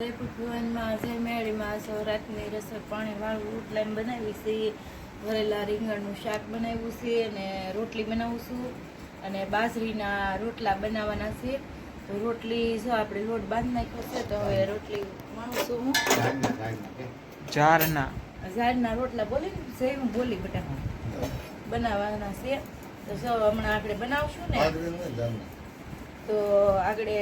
જયપુર ભગવાનમાં જય મેળીમાં સૌરાષ્ટ્રની રસોઈ પાણી વાળું રોટલાને બનાવી છે. ભરેલા રીંગણનું શાક બનાવ્યું છે અને રોટલી બનાવું છું અને બાજરીના રોટલા બનાવવાના છે. તો રોટલી જો આપણે લોટ બાંધી નાખ્યો છે તો હવે રોટલી માણું છું હું. ઝાડના રોટલા બોલી ને જય હું બોલી બેટા. બનાવવાના છે. તો જો હમણાં આપણે બનાવશું ને તો આગળ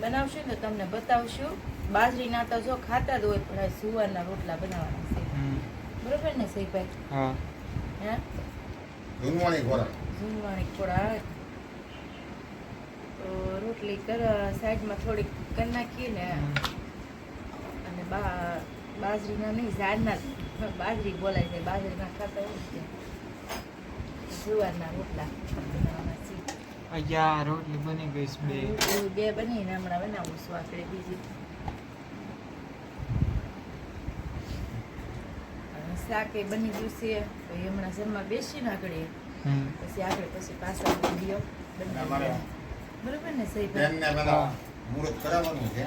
બનાવશું તો તમને બતાવશું. બાજરીના તો જો ખાતા જ હોય પણ સુવારના રોટલા બનાવવાના છે. બરોબર ને સહીભાઈ હા. હે? ખોરાક. તો રોટલી કર સાઈડમાં થોડીક કરી નાખીએ ને. અને બા બાજરીના નહીં ઝાડના. બાજરી બોલાય છે બાજરીના ખાતા હોય છે. જુવારના રોટલા. અહીંયા રોટલી બની ગઈ છે બે. બે બનીને હમણાં બનાવું છું આપણે બીજી. શાક એ બની ગયું છે પછી હમણાં જમવા બેસીને આગળ. પછી આગળ પછી પાછા વીડિયો બરોબર ને સહી મુહૂર્ત કરાવવાનું છે.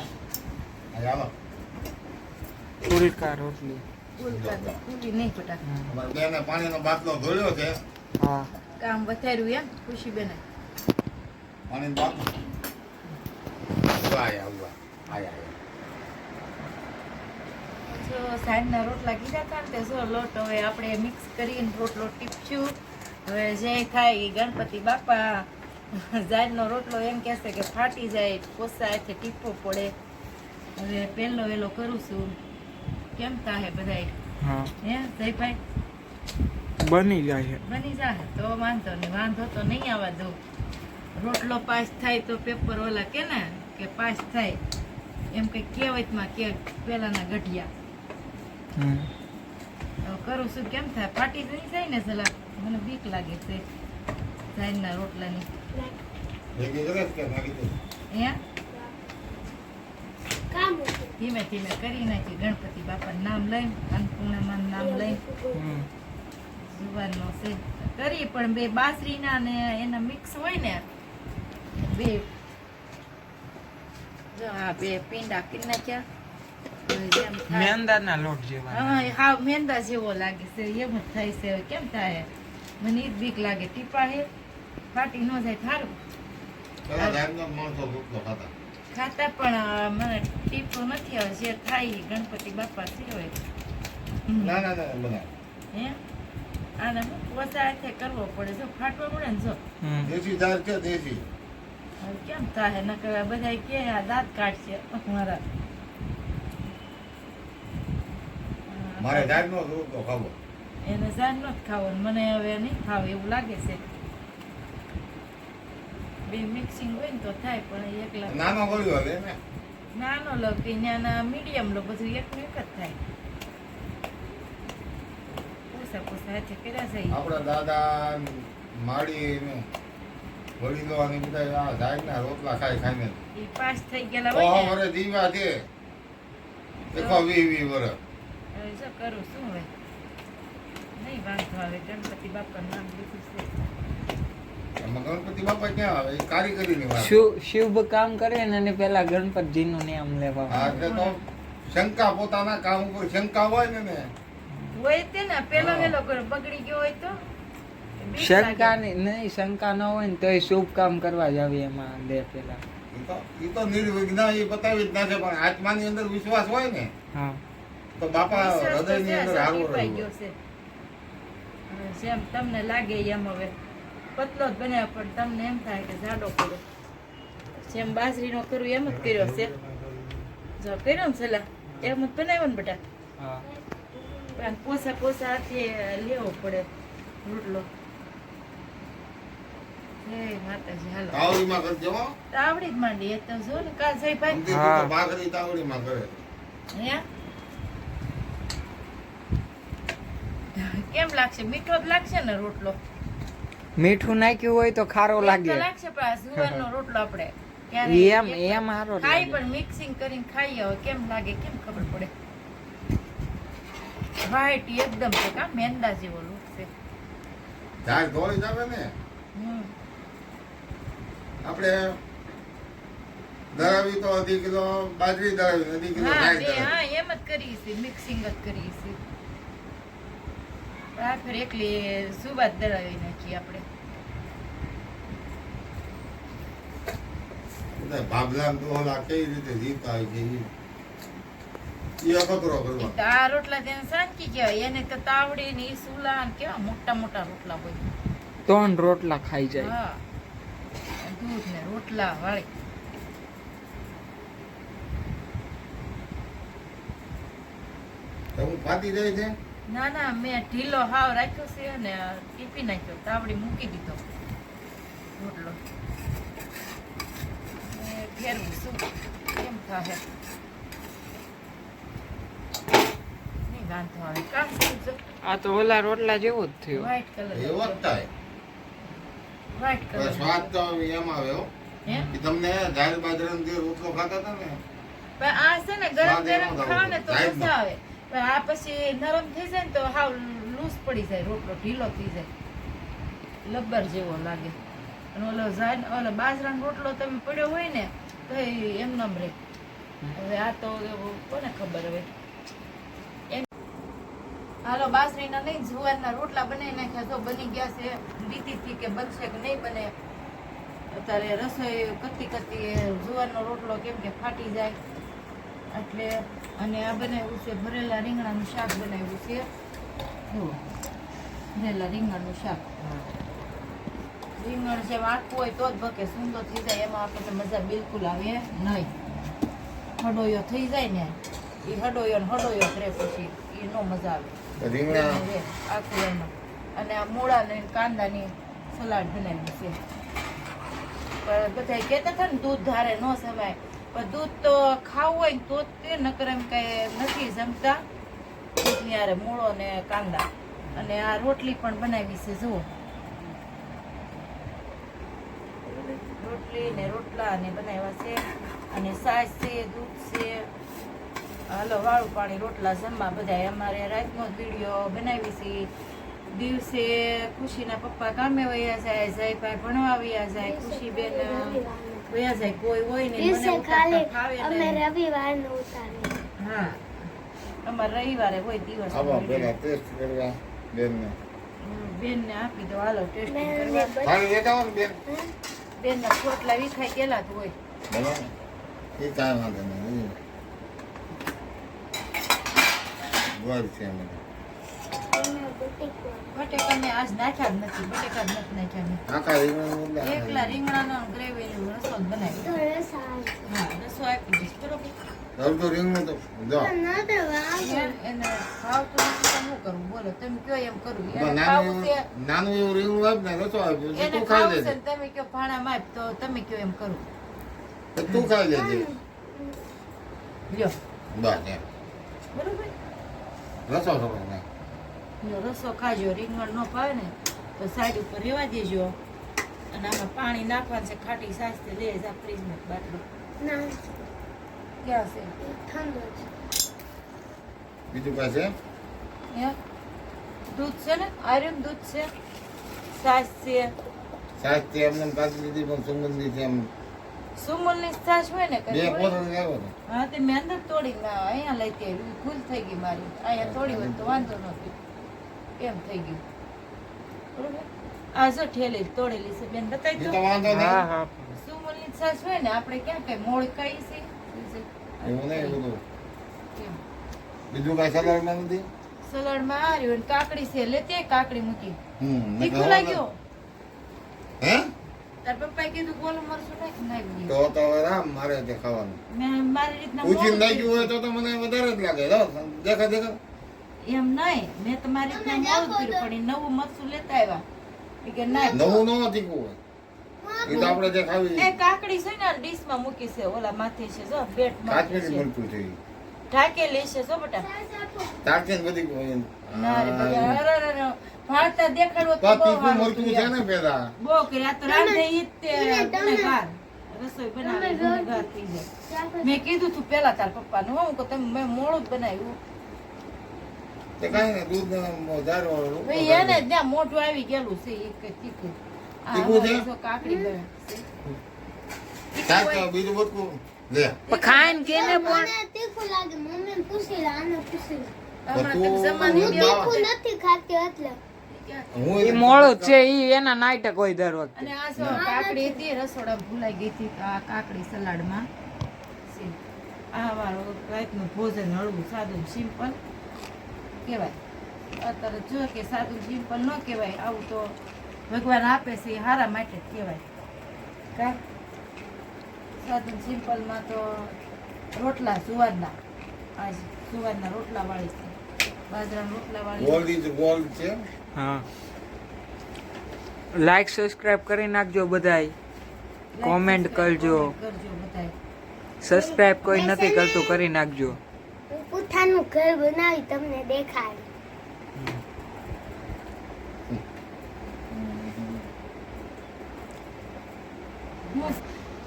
આજે હાલો. રોટલી. પાણીનો બાટલો ધોયો છે. હા. કામ વધાર્યું એમ ખુશી બેને. બાટલો ઊભા આયા ઊભા આયા. જો સાંજના રોટલા કીધા હતા ને તે જો લોટ હવે આપણે મિક્સ કરીને રોટલો ટીપશું. હવે જે ખાય ગણપતિ બાપા. ઝાડનો રોટલો એમ કહેશે કે ફાટી જાય પોસાયથી ટીપવો પડે. હવે પહેલો વહેલો કરું છું. કેમ તાહે બધાય? હે. જયભાઈ? બની જાય બની જાય તો વાંધો નહીં. વાંધો તો નહીં આવવા દઉં. રોટલો પાસ થાય તો પેપર ઓલા કે ને કે પાસ થાય. એમ કંઈક કહેવતમાં કે પેલાના ગઢિયા. હમ. તો કરું છું કેમ થાય? ફાટી નહીં જાય ને સલા મને બીક લાગે છે સાઈડના રોટલાની. કે ધીમે ધીમે કરી નાખી. ગણપતિ બાપાનું નામ લઈ અન્નપૂર્ણામાં નામ લઈ હમ. જુવારનો છે. કરી પણ બે બાજરીના ને એના મિક્સ હોય ને બે આ બે પીંડા કરી નાખ્યા. મેંદાના લોટ જેવા હા હા હાવ મેંદા જેવો લાગે છે. એમ જ થાય છે. કેમ થાય? મને ઈ બીક લાગે. ટીપા હે. ફાટી ન જાય થારું. ખાતા. પણ મને ટીપો નથી આવે જે થાય ગણપતિ બાપા થી હોય ના ના ના બના હે? આને હું પોતા કરવો પડે. જો ફાટવા પડે ને જો. દેશી દાળ છે દેશી? કેમ થાય? નકર બધા કે આ દાંત કાઢશે મારા મારે ઝાડનો જ રોટલો ખાવો. એને જાન નો ખાવો મને હવે નહીં ખાવ એવું લાગે છે. બે મિક્સિંગ હોય ને તો થાય પણ એકલા નાનો ગળ્યો હવે ને નાનો લો કે નાના મીડિયમ લો બધું એકનું એક જ થાય. પૂછા પૂછા હાથે કર્યા છે આપણા દાદા માળી ને વડીલો અને બધા આ ઝાડના રોટલા ખાઈ ખાઈને. ઈ પાસ થઈ ગયેલા હોય ઓહો ને? વરે જીવા છે. દેખો વી વી વરસ. હવે શું કરું શું હવે? નહીં વાંધો આવે ગણપતિ બાપાનું નામ લીધું છે. એમાં ગણપતિ બાપા ક્યાં આવે? એ કારીગરીની વાત. શિવ શુભ કામ કરે ને અને પેલા ગણપતિજીનું નામ લેવા હા એટલે તો શંકા પોતાના કામ ઉપર શંકા હોય ને ને. હોય તે ને પેલો વેલો બગડી ગયો હોય તો? શંકા. નહીં શંકા ન હોય ને તો એ શુભ કામ કરવા જ એમાં દે પેલા. ઈ તો નિર્વિઘ્ન એ બતાવી જ ના છે પણ આત્માની અંદર વિશ્વાસ હોય ને હા. તો બાપા હૃદયની અંદર હારવો રહ્યો ગયો છે. હવે જેમ તમને લાગે એમ હવે. પતલો જ બનાવ્યો પણ તમને એમ થાય કે જાડો કર્યો જેમ બાજરીનો કરું એમ જ કર્યો છે. જો કર્યો ને સલા એમ જ બનાવ્યો ને બેટા. હા. પોસા પોસા હાથે લેવો પડે રોટલો. તાવડીમાં કરજો હો. જ માંડી એ તો જો ને કાલ જઈ ભાઈ સમજી ભાખરી તાવડીમાં કરે. હે? કેમ લાગશે? મીઠો જ લાગશે ને રોટલો? મીઠું નાખ્યું હોય તો ખારો લાગે. લાગશે પણ આ સુવરનો રોટલો આપણે ક્યારે એમ એમ હારો ખાઈ પણ મિક્સિંગ કરીને ખાઈએ હવે કેમ લાગે કેમ ખબર પડે? વ્હાઈટ એકદમ છે કા? મેંદા જેવો લોટ છે. ઝાડ ધોળી જાવે ને. હમ. આપણે દળાવી તો અઢી કિલો બાજરી દળાવી અઢી કિલો હા એમ જ કરીએ છીએ મિક્સિંગ જ કરીએ છીએ. આ એકલી સુબાત નાખીએ આપણે. કેવી રીતે રોટલા તેને શાંતિ કહેવાય એને તો તાવડી ને ઈ સુલા ને કેવા મોટા મોટા રોટલા હોય. ત્રણ રોટલા ખાઈ જાય. હા. દૂધ ને રોટલા વાળી. હું ફાટી જાય છે? ના ના મેં ઢીલો હાવ રાખ્યો છે અને ટીપી નાખ્યો તાવડી મૂકી દીધો. રોટલો. ફેરવું શું? કેમ થાય આ તો ઓલા રોટલા જેવો જ થયું. વ્હાઈટ કલર એવો જ થાય. કલર સ્વાદ તો એમ આવે હો. કે તમને દાળ બાજરાનો જે રોટલો ખાતા હતા ને પણ આ છે ને ગરમ ગરમ ખાવ ને તો મજા આવે. પણ આ પછી નરમ થઈ જાય ને તો હાવ લૂસ પડી જાય રોટલો ઢીલો થઈ જાય. લબ્બર જેવો લાગે. અને ઓલો ઝાડ ઓલો બાજરાનો રોટલો તમે પડ્યો હોય ને તો એમ નમ રે હવે આ તો કોને ખબર હવે? હાલો બાસરીના નહીં, જુવારના રોટલા બનાવી નાખ્યા. તો બની ગયા છે રીતિથી કે બનશે કે નહીં બને, અત્યારે રસોઈ કરતી કરતી જુવારનો રોટલો કેમ કે ફાટી જાય. એટલે અને આ બનાવ્યું છે ભરેલા રીંગણાનું શાક બનાવ્યું છે. જુઓ, ભરેલા રીંગણાનું શાક. રીંગણ જેમ આખું હોય તો જ ભકે સુંદર થઈ જાય. એમાં આપણને મજા બિલકુલ આવે નહીં. હડોયો થઈ જાય ને એ હડોયો ને હડોયો કરે પછી એ નો મજા આવે. રીંગણા. આખું એમાં અને આ મૂળા ને કાંદાની સલાડ બનાવી છે. પણ બધા કહેતા હતા ને, દૂધ ધારે ન સમાય. પણ દૂધ તો ખાવું હોય તો તે, નકર એમ કઈ નથી જમતા. દૂધની આરે મૂળો ને કાંદા. અને આ રોટલી પણ બનાવી છે, જુઓ. રોટલી ને રોટલા ને બનાવ્યા છે. અને સાસ છે, દૂધ છે. હાલો વાળું પાણી રોટલા જમવા બધા અમારે રાતનો જ વીડિયો બનાવી છે. દિવસે ખુશીના પપ્પા કામે વયા જાય જયભાઈ ભણવા વયા જાય ખુશીબેન વયા જાય. કોઈ હોય ને મને ખાલી અમે નહીં. રવિવારનું ઉતારે હા. અમારે રવિવારે હોય દિવસ. આવા પેલા ટેસ્ટ કરવા બેનને. બેન ને આપી દો. હાલો ટેસ્ટ કરવા. પાણી લેતા આવો બેન બેન. ના ખોટલા વિખાઈ ગયેલા જ હોય. બરાબર. એ કાંઈ વાંધો નહીં ગોળ છે અમે અમે બુટીક બટેકા મેં આજ નાખ્યા જ નથી બટેકા જ નથી નાખ્યા આખા રીંગણા એકલા રીંગણાનો ગ્રેવી રસો બનાવી. તો હા રસો આપી દઈશ બરોબર? અડધું રીંગણું તો જો નતો વાંધો એમ એને ભાવતું તો શું કરવું બોલો તમે કયો એમ કરવું એને નાનું એવું- રીંગણું આપ ને રસો આપ્યો તું ખાઈ લેજે. તમે કયો ભાણા માપ તો તમે કયો એમ કરવું તું ખાઈ લેજે. લ્યો. બસ એમ. બરોબર? રસો થોડો નાખ. રસો ખાજો રીંગણ ન ભાવે ને તો સાઈડ ઉપર રહેવા દેજો. અને આમાં પાણી નાખવાનું છે ખાટી સાસ લે જા ફ્રીજમાં બાટલો. ના. ક્યાં છે? ઠંડો છે બીજું પાસે હે? દૂધ છે ને? આયરન દૂધ છે? સાસ છે. સાસ છે એમને પાછી લીધી પણ સુગંધી છે એમ સુમલની છાશ હોય ને બે હા તે મેં અંદર તોડી ના અહીંયા લઈ તે ભૂલ થઈ ગઈ મારી. અહીંયા તોડી હોય તો વાંધો નહોતી એમ થઈ ગયું. બરોબર? આ જો ઠેલી તોડેલી છે. બેન બતાવી તો વાંધો નહીં. હા સુમલની છાશ હોય ને આપણે ક્યાં કઈ મોળ કઈ છે? એવું નહીં બધું. બીજું કાંઈ સલાડમાં નથી? સલાડમાં આ કાકડી છે. લે કાકડી મૂકી. તીખું લાગ્યો? હે? તો તો રામ મારે તે ખાવાનું. મેં હોય તો તો મને વધારે જ લાગે. દેખા દેખા. એમ નહીં મેં તમારી રીતના મોડું કર્યું પણ નવું મરસું લેતા આવ્યા. કે નવું ન તીખું હોય. એ તો આપણે જે ખાવી એ કાકડી છે ને ડીશમાં મૂકી છે ઓલા માથે છે જો મરચું છે. ઢાકેલી છે જો બેટા તારથી બધી ના રે હા. અરે અરે અરે. ભાળતા દેખાડવો તો તો બહુ તીખું સારું મરચું હતું છે ને પેલા બહુ કર્યા તો રાંધે ઈ તે ગુનેગાર. રસોઈ બનાવે ગુનેગાર થઈ જાય મેં કીધું તું પેલા તાર પપ્પાનું હું કે તમે મેં મોડું જ બનાવ્યું તે કાંઈ નહીં દૂધ ને દાળ ભાઈ એને ત્યાં મોઢું આવી ગયેલું છે તીખું આ તીખું છે? કાકડી બને. બીજું બધું લે. પણ ખાઈને કેને પણ? તીખું લાગે મમ્મીને પૂછી લે આને પૂછી લે. મોળું છે ઈ એના નાટક હોય દર વખતે. અને આ જો કાકડી હતી રસોડા ભૂલાઈ ગઈ હતી તો આ કાકડી સલાડમાં છે. આ રાતનું ભોજન હળવું સાદું સિમ્પલ કહેવાય. અત્યારે જો કે સાદું સિમ્પલ ન કહેવાય આવું તો ભગવાન આપે છે એ હારા માટે જ કહેવાય. કા? સાદું સિમ્પલમાં તો રોટલા સુવાદના. આજ સુવાદના રોટલા વાળી છે. બાજરાના રોટલા વાળી ગોલ્ડ ઇઝ ગોલ્ડ છે. હા. લાઈક સબસ્ક્રાઇબ કરી નાખજો બધાય. કોમેન્ટ કરજો. સબસ્ક્રાઇબ કોઈ નથી કરતું કરી નાખજો. પોતાનું પૂઠાનું ઘર બનાવી તમને દેખાડ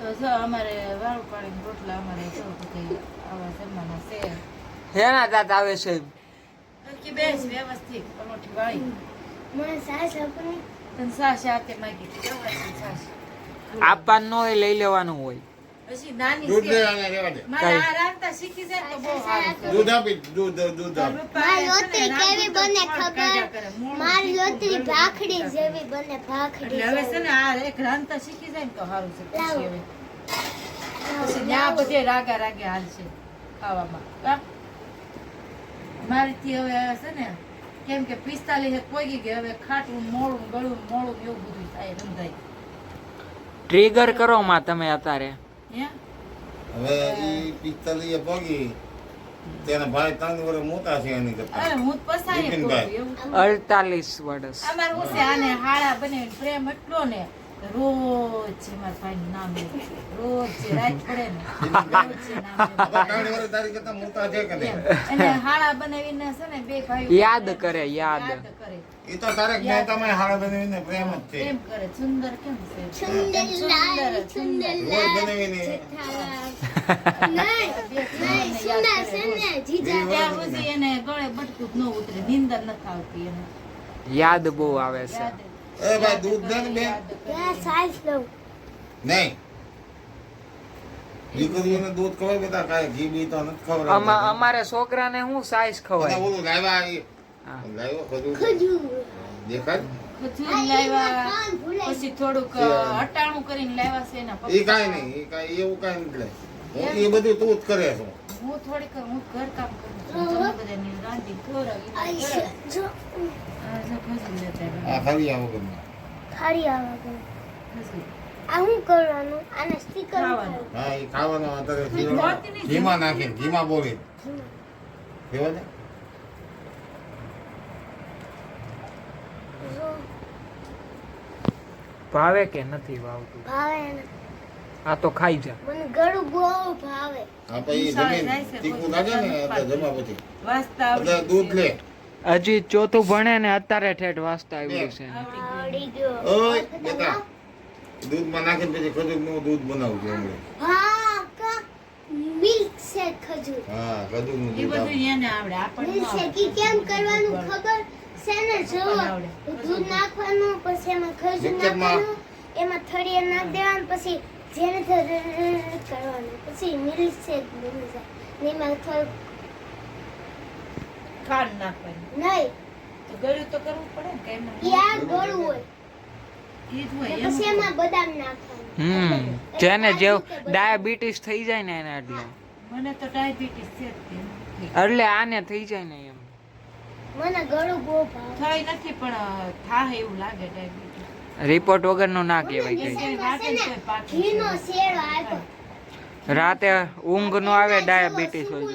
તો જો અમારે વાળું રોટલા અમારે જો બધી આવા જમવાના છે. હેના દાંત આવે છે. નક્કી બેસ વ્યવસ્થિત પરોઠી વાળી. મને સાસ આપણી તને સાસ હાથે માગી જવાથી સાસ? આપવાનું હોય લઈ લેવાનું હોય. પછી નાની દૂધ છે. રહેવા દે. મારે આ શીખી જાય તો બહુ દૂધ આપી દૂધ દૂધ આપ. મારી લોટરી કેવી બને કોણ કાઢ્યા કરે? ખબર મારી લોટરી ભાખડી જેવી બને ભાખડી હવે છે ને આ એક રાંધતા શીખી જાય ને તો સારું છે પછી લાવો. હવે પછી ત્યાં બધે રાગા રાગે હાલશે ખાવામાં. મારીથી હવે છે ને કેમ કે પિસ્તાલીસ પોગી ગઈ હવે ખાટું મોડું ગળું મોડું એવું બધું થાય રંધાય ટ્રિગર કરો માં તમે અત્યારે. હવે એ પિસ્તાલીસ પગી તેના ભાઈ ત્રણ વર્ષ મોટા છે એની કરતા. અડતાલીસ વર્ષ અમારે હું છે આને હાડા બને પ્રેમ એટલો ને. રોજ મારા ભાઈનું નામ રોજ રાત પડે ને તારી. અને હાડા બનાવીને છે ને બે ભાઈઓ યાદ કરે, યાદ. કરે. એ તો તારેક મહેતામાં હાડા બનાવીને પ્રેમ જ છે. પ્રેમ કરે સુંદર કેમ છે? સુંદર લાલ સુંદર રોજ બનાવીને. સુંદર. સુંદર જીજા. ત્યાં સુધી એને ગળે બટકું ન ઉતરે નીંદર નથી આવતી એને. યાદ બહુ આવે છે. એ ભાઈ દૂધ દે ને બેન નહીં. દીકરીઓને દૂધ ખવાય બધા કાંઈ ઘી બી તો નથી અમા- અમારે છોકરાને હું સાઈઝ ખવાય? ઓલું લાવ્યા લાવ્યો ખજૂર. દેખાય? પછી થોડુંક છે. કરીને લાવ્યા છે એના એ કાંઈ નહીં એ કાંઈ એવું કાંઈ નથી એ બધું તું જ કરે છો. હું થોડીક હું ઘર કામ કરું છું. બધાને રાંધી ખવડાવી આ. ખાલી આવે. આ કરવાનું? આને સ્ટીકર હા એ ખાવાનો અત્યારે નાખીને બોલી. કેવા ભાવે કે નથી ભાવતું ભાવે આ તો ખાઈ જા. મને ગળું બહુ ભાવે. આ પછી જમીન તીખું લાગે ને એટલે જમા પછી. વાસ્તા દૂધ લે. હજી ચોથું ભણે ને અત્યારે ઠેઠ વાંચતા આવ્યું છે. ઓય બેટા દૂધમાં નાખીને પછી ખજૂરનું દૂધ બનાવું છું હમણાં હા મિલ્ક શેક ખજૂર હા ખજૂરનું એ દૂધ બધું એને આવડે આપણને મિલ્ક શેક કેમ કરવાનું ખબર છે ને જો દૂધ નાખવાનું પછી એમાં ખજૂર નાખવાનું એમાં થોડી નાખ દેવાનું પછી જેને કરવાનું પછી મિલ્ક શેક બની જાય ને એમાં થોડું ખાંડ નાખવાની. નહીં. તો ગળ્યું તો કરવું પડે ને કેમ ઈ ગળું હોય. ઈ જ હોય પછી એમાં બદામ નાખવાનું. હમ જેને જેવ ડાયાબિટીસ થઈ જાય ને એને એટલે. મને તો ડાયાબિટીસ છે એટલે આને થઈ જાય ને એમ. મને ગળું બહુ ભાવે. થઈ નથી પણ થાય એવું લાગે ડાયાબિટીસ. રિપોર્ટ વગરનું ના કહેવાય કઈ. રાતે ઊંઘ નો આવે ડાયાબિટીસ હોય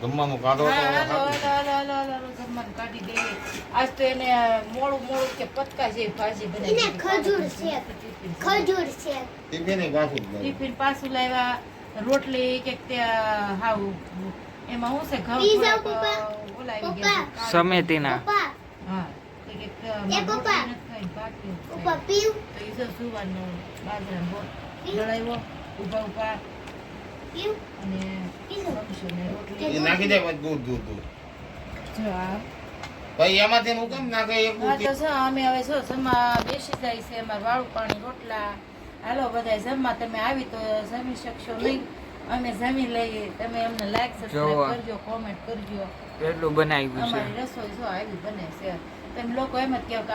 જમવાનું કાઢો જમવાનું. આજ તો એને કે પતકા જે ભાજી બનાવી ખજૂર શેક ખજૂર શેક ટિફિન પાછું ટિફિન પાછું લાવ્યા રોટલી કે તે હાવ એમાં હું છે ઘઉં બોલાવી. ગયા સમેતીના હા એ પપ્પા. પપ્પા પીવ. તો સુવાનો બાજરાનો ઊભા ઊભા. પીવ અને નાખી દે દૂધ દૂધ દૂધ. જો એમાંથી હું કેમ નાખે? એક તો જો અમે હવે જો જમા બેસી જાય છે અમારે વાળું પાણી રોટલા. હાલો બધા જમવા તમે આવી તો જમી શકશો નહીં. અમે જમી લઈએ. તમે અમને લાઈક સબસ્ક્રાઇબ. કરજો કોમેન્ટ કરજો. એટલું બનાવ્યું છે. અમારી રસોઈ જો આવી બને છે. તમે લોકો એમ જ કહો કે